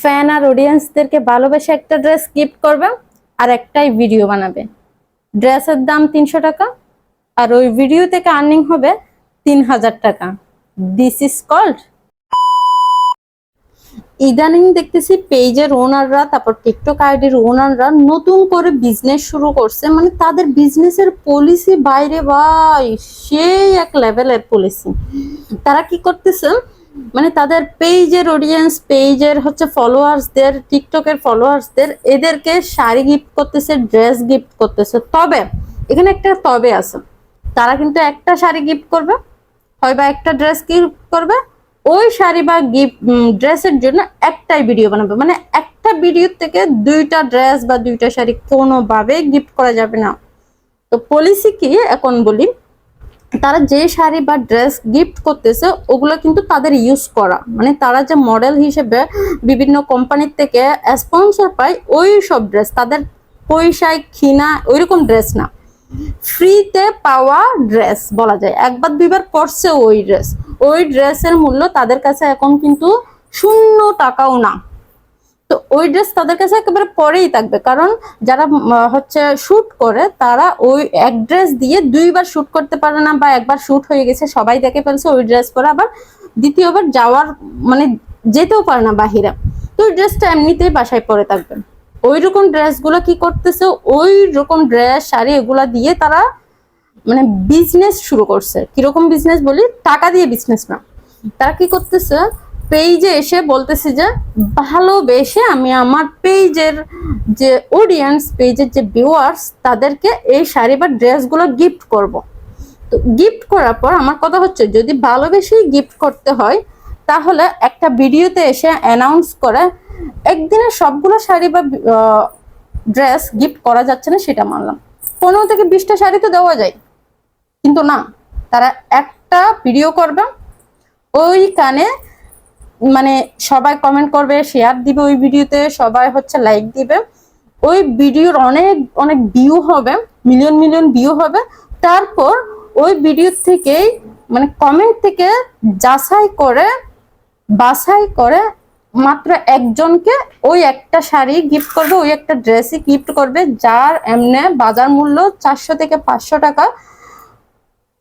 Fan আর অডিয়েন্সদেরকে ভালোবেসে একটা dress gift করবে আর একটাই ভিডিও বানাবে। ড্রেসের দাম তিনশো টাকা আর ওই ভিডিও থেকে আর্নিং হবে তিন হাজার টাকা। দিস ইজ কল্ড ইদানিং দেখতেছি পেজের ওনাররা তারপর টিকটক আইডির ওনাররা নতুন করে বিজনেস শুরু করছে। মানে তাদের বিজনেসের পলিসি বাইরে ভাই, সেই এক লেভেলের পলিসি তারা কি করতেছে? মানে তাদের পেজের অডিয়েন্স পেজের হচ্ছে ফলোয়ার্সদের টিকটকের ফলোয়ার্সদের এদেরকে শাড়ি গিফট করতেছে ড্রেস গিফট করতেছে। তবে, এখানে একটা তবে আছে। তারা কিন্তু একটা শাড়ি গিফট করবে, হয় বা একটা ড্রেস গিফট করবে, ওই শাড়ি বা গিফট ড্রেসের জন্য একটাই ভিডিও বানাবে। মানে একটা ভিডিও থেকে দুইটা ড্রেস বা দুইটা শাড়ি কোনোভাবে গিফট করা যাবে না। তো পলিসি কি? এখন বলি তারা যে শাড়ি বা ড্রেস গিফট করতেছে, ওগুলো কিন্তু তাদের ইউজ করা। মানে তারা যে মডেল হিসেবে বিভিন্ন কোম্পানির থেকে স্পন্সর পায়, ওই সব ড্রেস তাদের পয়সায় কিনা ওইরকম ড্রেস না। ফ্রিতে পাওয়া ড্রেস বলা যায়। একবার দুইবার পরছে ওই ড্রেস ওই ড্রেসের মূল্য তাদের কাছে এখন কিন্তু শূন্য টাকাও না। তো ওই ড্রেস তাদের কাছে একেবারে পরেই থাকবে। কারণ যারা হচ্ছে শুট করে, তারা ওই এক ড্রেস দিয়ে দুইবার শুট করতে পারে না বা একবার শুট হয়ে গেছে, সবাই দেখে ফেলছে ওই ড্রেস পরে। আবার দ্বিতীয়বার যাওয়ার মানে যেতেও পারে না বাহিরে। তো ওই ড্রেসটা এমনিতেই বাসায় পরে থাকবে। ওই রকম ড্রেসগুলো কি করতেছে ওই রকম ড্রেস শাড়ি এগুলা দিয়ে তারা মানে বিজনেস শুরু করছে। কীরকম বিজনেস বলি? টাকা দিয়ে বিজনেস না। তারা কি করতেছে পেজে এসে বলতেছি যে, ভালোবেসে আমি আমার পেজের যে অডিয়েন্স পেজের যে ভিউয়ার্স তাদেরকে এই শাড়ি বা ড্রেসগুলো গিফট করব। তো গিফট করার পর আমার কথা হচ্ছে, যদি ভালোবেসেই গিফট করতে হয়, তাহলে একটা ভিডিওতে এসে অ্যানাউন্স করে, একদিনে সবগুলো শাড়ি বা ড্রেস গিফট করা যাচ্ছে না সেটা মানলাম। পনেরো থেকে বিশটা শাড়ি তো দেওয়া যায়। কিন্তু না, তারা একটা ভিডিও করবে, ওইখানে মানে সবাই কমেন্ট করবে শেয়ার দিবে ওই ভিডিওতে, সবাই হচ্ছে লাইক দিবে। ওই ভিডিওর অনেক অনেক ভিউ হবে মিলিয়ন মিলিয়ন ভিউ হবে। তারপর ওই ভিডিও থেকেই মানে কমেন্ট থেকে যাচাই করে, বাছাই করে মাত্র একজনকে ওই একটা শাড়ি গিফট করবে, ওই একটা ড্রেসই গিফট করবে, যার এমনে বাজার মূল্য চারশো থেকে পাঁচশো টাকা।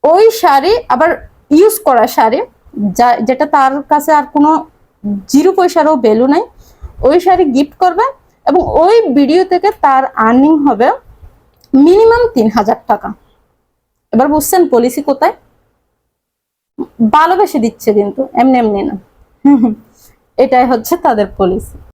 ওই শাড়ি আবার ইউজ করা শাড়ি। যা, যেটা তার কাছে আর কোনো জিরো পয়সারও ভ্যালু নাই, ওই শাড়ি গিফট করবে এবং ওই ভিডিও থেকে তার আর্নিং হবে মিনিমাম তিন হাজার টাকা। এবার বুঝছেন পলিসি কোথায়? ভালোবেসে দিচ্ছে কিন্তু, এমনি এমনি না। এটাই হচ্ছে তাদের পলিসি